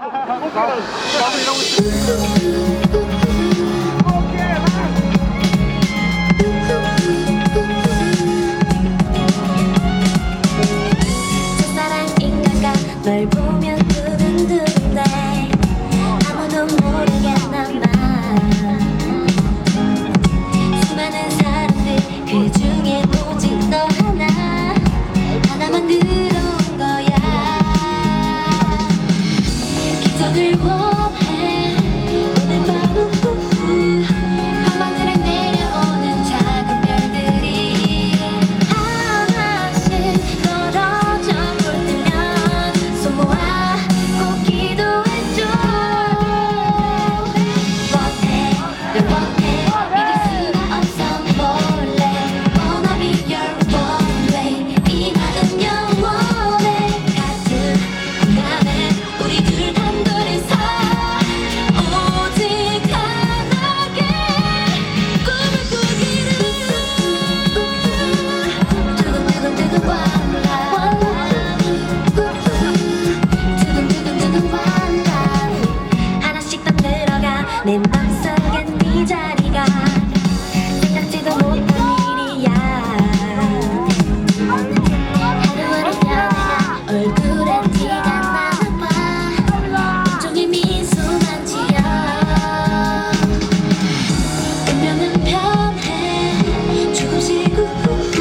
나도 일하고 있어. 살면은 편해. 조금씩 우후